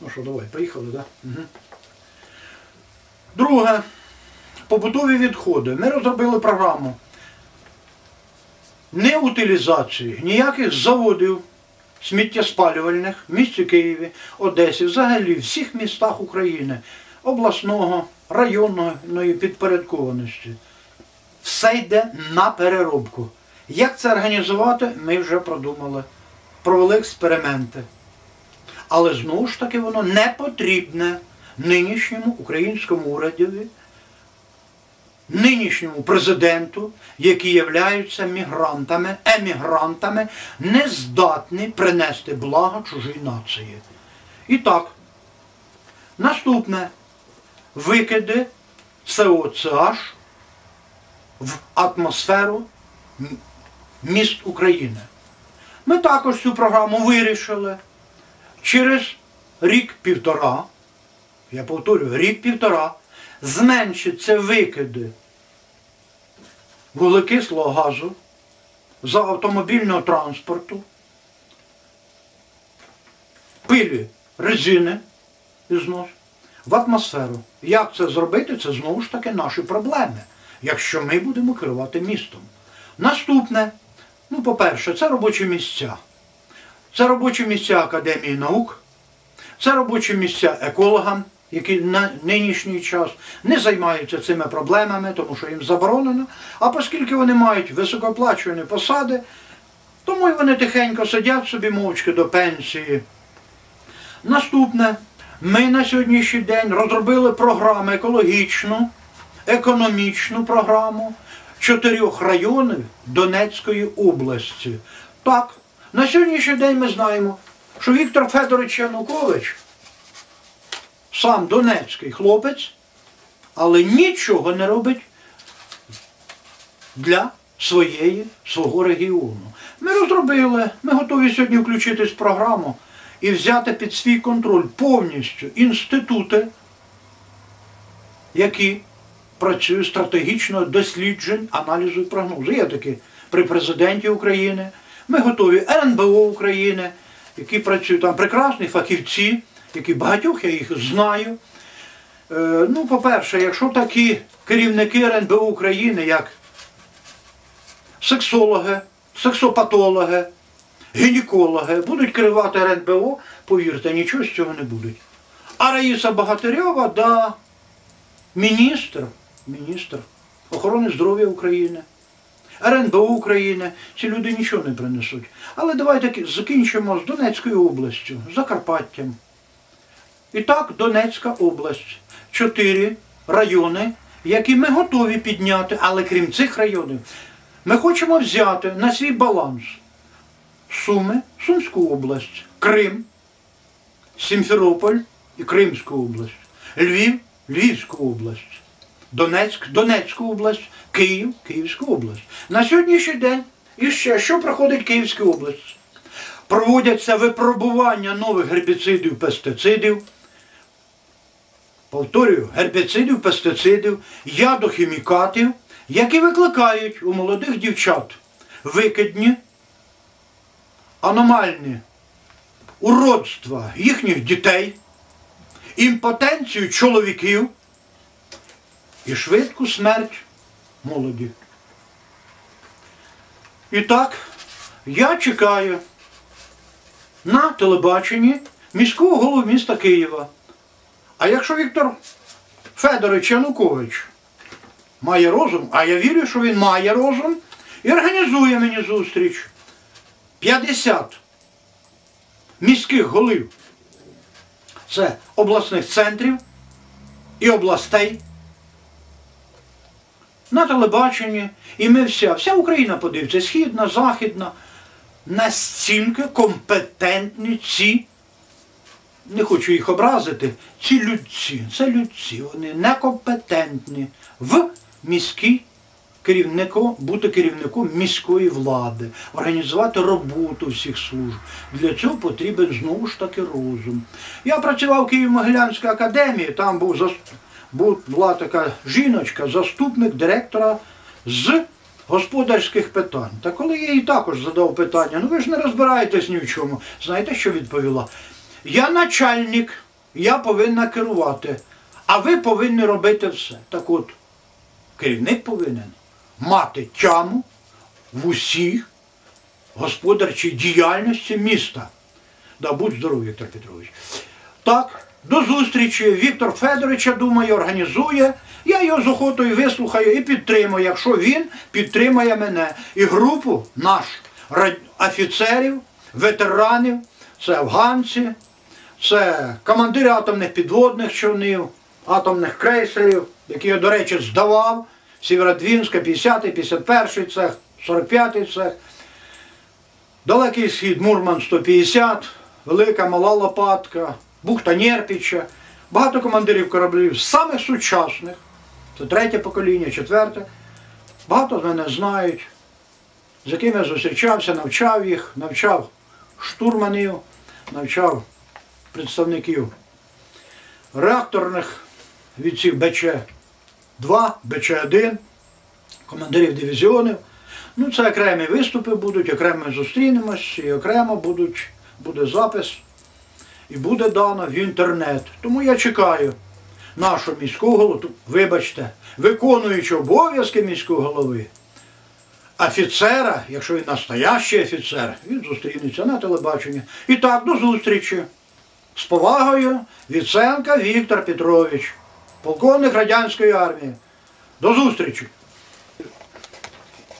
Ну що, давай, поїхали, так? Да? Угу. Друге. Побутові відходи. Ми розробили програму неутилізації ніяких заводів сміттєспалювальних в місті Києві, Одесі, взагалі в всіх містах України, обласного, районної підпорядкованості. Все йде на переробку. Як це організувати, ми вже продумали. Провели експерименти. Але знову ж таки воно не потрібне нинішньому українському урядові, нинішньому президенту, які являються мігрантами, емігрантами, не здатні принести благо чужій нації. І так, наступне викиди СОЦH в атмосферу міст України. Ми також цю програму вирішили через рік-півтора, я повторюю, рік-півтора, зменшиться викиди вуглекислого газу з автомобільного транспорту, пилі резини і знос в атмосферу. Як це зробити? Це знову ж таки наші проблеми, якщо ми будемо керувати містом. Наступне, ну, по-перше, це робочі місця. Це робочі місця Академії наук, це робочі місця екологам, які на нинішній час не займаються цими проблемами, тому що їм заборонено. А оскільки вони мають високооплачувані посади, тому і вони тихенько сидять собі мовчки до пенсії. Наступне, ми на сьогоднішній день розробили програму екологічну, економічну програму чотирьох районів Донецької області. Так, на сьогоднішній день ми знаємо, що Віктор Федорович Янукович сам донецький хлопець, але нічого не робить для своєї, свого регіону. Ми розробили, ми готові сьогодні включитись в програму і взяти під свій контроль повністю інститути, які працюють стратегічно досліджень, аналізу і прогнозу. Є такі при президенті України. Ми готові РНБО України, які працюють там прекрасні фахівці, які багатьох я їх знаю. Е, ну, по-перше, якщо такі керівники РНБО України, як сексологи, сексопатологи, гінекологи, будуть керувати РНБО, повірте, нічого з цього не буде. А Раїса Багатирьова, да, міністр, міністр охорони здоров'я України. РНБО України, ці люди нічого не принесуть. Але давайте закінчимо з Донецькою областю, Закарпаттям. І так, Донецька область. Чотири райони, які ми готові підняти, але крім цих районів, ми хочемо взяти на свій баланс Суми, Сумську область, Крим, Сімферополь і Кримську область, Львів, Львівську область. Донецьк, Донецьку область, Київ, Київську область. На сьогоднішній день і ще що проходить Київська область? Проводяться випробування нових гербіцидів, пестицидів. Повторюю, гербіцидів, пестицидів, ядохімікатів, які викликають у молодих дівчат викидні, аномальні уродства їхніх дітей, імпотенцію чоловіків і швидку смерть молоді. І так, я чекаю на телебаченні міського голову міста Києва. А якщо Віктор Федорович Янукович має розум, а я вірю, що він має розум, і організує мені зустріч 50 міських голів. Це обласних центрів і областей на телебаченні, і ми вся, вся Україна подивиться, східна, західна, настільки компетентні ці, не хочу їх образити, ці людці, це людці, вони некомпетентні в міській керівнику, бути керівником міської влади, організувати роботу всіх служб. Для цього потрібен знову ж таки розум. Я працював в Києво-Могилянській академії, там був заступник була така жіночка, заступник директора з господарських питань. Та коли я їй також задав питання, ну ви ж не розбираєтесь ні в чому, знаєте, що відповіла? Я начальник, я повинна керувати, а ви повинні робити все. Так от, керівник повинен мати тяму в усіх господарчій діяльності міста. Да, будь здоровий, Віктор Петрович. Так, до зустрічі. Віктор Федорович, я думаю, організує. Я його з охотою вислухаю і підтримую, якщо він підтримає мене. І групу наш офіцерів, ветеранів, це афганці, це командири атомних підводних човнів, атомних крейсерів, які я, до речі, здавав. Сєвєродвінська, 50-й, 51-й цех, 45-й цех. Далекий схід Мурман 150, Велика Мала Лопатка, Бухта Нєрпіча, багато командирів кораблів, самих сучасних, це третє покоління, четверте. Багато мене знають, з якими я зустрічався, навчав їх, навчав штурманів, навчав представників реакторних від БЧ-2, БЧ-1, командирів дивізіонів. Ну, це окремі виступи будуть, окремо зустрінемось, і окремо будуть, буде запис і буде дано в інтернет. Тому я чекаю нашого міського голову, вибачте, виконуючи обов'язки міського голови, офіцера, якщо він настоящий офіцер, він зустрінеться на телебаченні. І так, до зустрічі. З повагою Віценка Віктор Петрович, полковник радянської армії. До зустрічі!